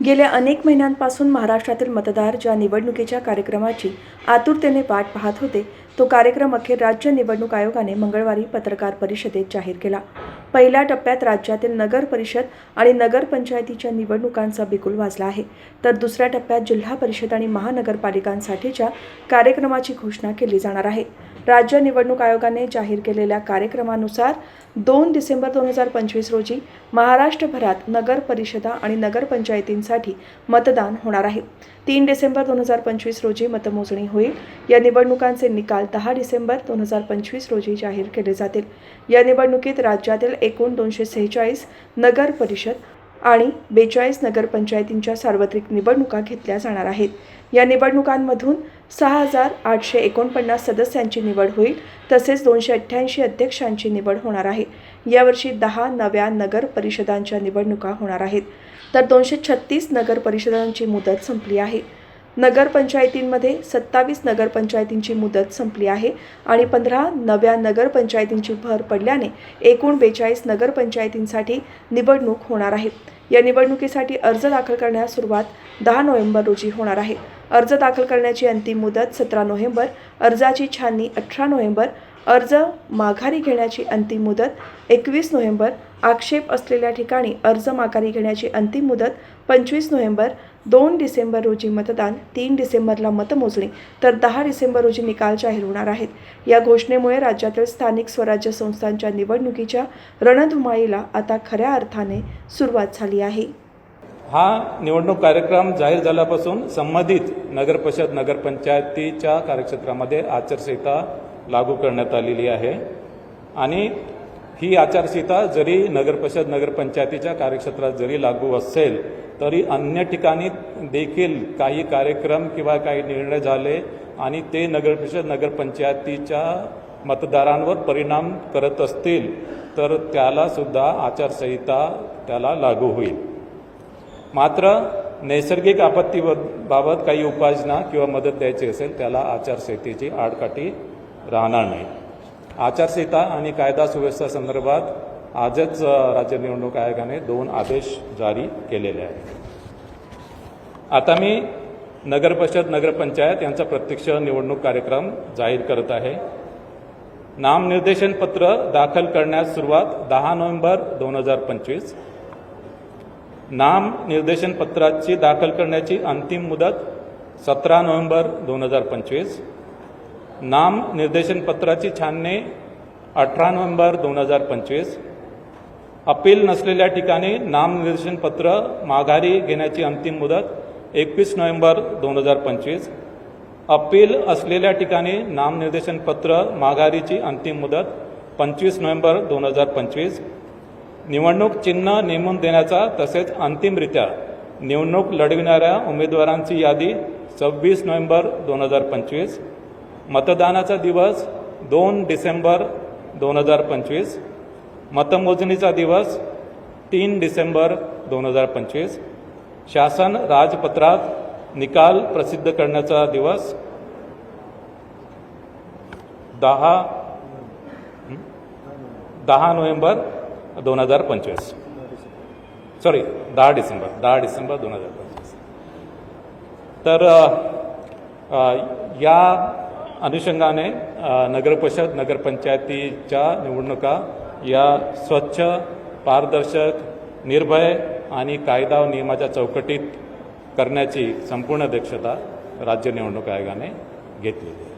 गेल्या अनेक महिन्यांपासून महाराष्ट्रातील मतदार ज्या निवडणुकीच्या कार्यक्रमाची आतुरतेने वाट पाहत होते तो कार्यक्रम अखेर राज्य निवडणूक आयोगाने मंगळवारी पत्रकार परिषदेत जाहीर केला. पहिल्या टप्प्यात राज्यातील नगर परिषद आणि नगरपंचायतीच्या निवडणुकांचा बिगुल वाजला आहे. तर दुसऱ्या टप्प्यात जिल्हा परिषद आणि महानगरपालिकांसाठीच्या कार्यक्रमाची घोषणा केली जाणार आहे. राज्य निवडणूक आयोगाने जाहीर केलेल्या कार्यक्रमानुसार दोन डिसेंबर दोन हजार पंचवीस रोजी महाराष्ट्रभरात नगर परिषदा आणि नगरपंचायतींसाठी मतदान होणार आहे. तीन डिसेंबर दोन हजार पंचवीस रोजी मतमोजणी होईल. या निवडणुकांचे निकाल दहा डिसेंबर दोन हजार पंचवीस रोजी जाहीर केले जातील. या निवडणुकीत राज्यातील एकूण दोनशे सेहेचाळीस नगर परिषद आणि बेचाळीस नगरपंचायतींच्या सार्वत्रिक निवडणुका घेतल्या जाणार आहेत. या निवडणुकांमधून सहा हजार आठशे एकोणपन्नास सदस्यांची निवड होईल तसेच दोनशे अठ्ठ्याऐंशी अध्यक्षांची निवड होणार आहे. यावर्षी दहा नव्या नगर परिषदांच्या निवडणुका होणार आहेत. तर दोनशे छत्तीस नगर परिषदांची मुदत संपली आहे. नगरपंचायतींमध्ये सत्तावीस नगरपंचायतींची मुदत संपली आहे आणि पंधरा नव्या नगरपंचायतींची भर पडल्याने एकूण बेचाळीस नगरपंचायतींसाठी निवडणूक होणार आहे. या निवडणुकीसाठी अर्ज दाखल करण्यास सुरुवात दहा नोव्हेंबर रोजी होणार आहे. अर्ज दाखल करण्याची अंतिम मुदत सतरा नोव्हेंबर अर्जाची छाननी अठरा नोव्हेंबर अर्ज माघारी घेण्याची अंतिम मुदत एकवीस नोव्हेंबर आक्षेप असलेल्या ठिकाणी अर्ज माघारी घेण्याची अंतिम मुदत पंचवीस नोव्हेंबर दोन डिसेंबर रोजी मतदान तीन डिसेंबरला मतमोजणी तर दहा डिसेंबर रोजी निकाल जाहीर होणार आहेत. या घोषणेमुळे राज्यातील स्थानिक स्वराज्य संस्थांच्या निवडणुकीच्या रणधुमाळीला आता खऱ्या अर्थाने सुरुवात झाली आहे. हा निवडणूक कार्यक्रम जाहीर झाल्यापासून संबंधित नगरपरिषद नगरपंचायतीच्या कार्यक्षेत्रामध्ये आचारसंहिता लागू करण्यात आलेली आहे. आणि ही आचारसंहिता जरी नगरपरिषद नगरपंचायतीच्या कार्यक्षेत्रात जरी लागू असेल तरी अन्य ठिकाणी देखील काही कार्यक्रम किंवा काही निर्णय झाले आणि ते नगरपरिषद नगरपंचायतीच्या मतदारांवर परिणाम करत असतील तर त्याला सुद्धा आचारसंहिता त्याला लागू होईल. मात्र नैसर्गिक आपत्तीबाबत काही उपाययोजना किंवा मदत द्यायची असेल त्याला आचारसंहितेची आडकाठी राहणार नाही. आचारसंहिता आणि कायदा सुव्यवस्था संदर्भात आजच राज्य निवडणूक आयोगाने दोन आदेश जारी केलेले आहेत. आता मी नगरपरिषद नगरपंचायत यांचा प्रत्यक्ष निवडणूक कार्यक्रम जाहीर करत आहे. नामनिर्देशन पत्र दाखल करण्यास सुरुवात दहा नोव्हेंबर दोन हजार पंचवीस नाम निर्देशन पत्राची दाखल करण्याची अंतिम मुदत सतरा नोव्हेंबर दोन हजार पंचवीस. नाम निर्देशन पत्राची छाननी अठरा नोव्हेंबर दोन हजार पंचवीस. अपील नसलेल्या ठिकाणी नाम निर्देशन पत्र माघारी घेण्याची अंतिम मुदत एकवीस नोव्हेंबर दोन हजार पंचवीस. अपील असलेल्या ठिकाणी नामनिर्देशन पत्र माघारीची अंतिम मुदत पंचवीस नोव्हेंबर दोन हजार पंचवीस. निवडणूक चिन्ह नेमून देण्याचा तसेच अंतिमरित्या निवडणूक लढविणाऱ्या उमेदवारांची यादी सव्वीस नोव्हेंबर दोन हजार पंचवीस मतदानाचा दिवस दोन डिसेंबर दोन हजार पंचवीस मतमोजणीचा दिवस तीन डिसेंबर दोन हजार पंचवीस शासन राजपत्रात निकाल प्रसिद्ध करण्याचा दिवस दहा दहा नोव्हेंबर दोन हजार पंचवीस. सॉरी दहा डिसेंबर दहा डिसेंबर दोन हजार पंचवीस. तर या अनुषंगाने नगरपरिषद नगरपंचायतीच्या निवडणुका या स्वच्छ पारदर्शक निर्भय आणि कायदा व नियमाच्या चौकटीत करण्याची संपूर्ण दक्षता राज्य निवडणूक आयोगाने घेतलेली आहे.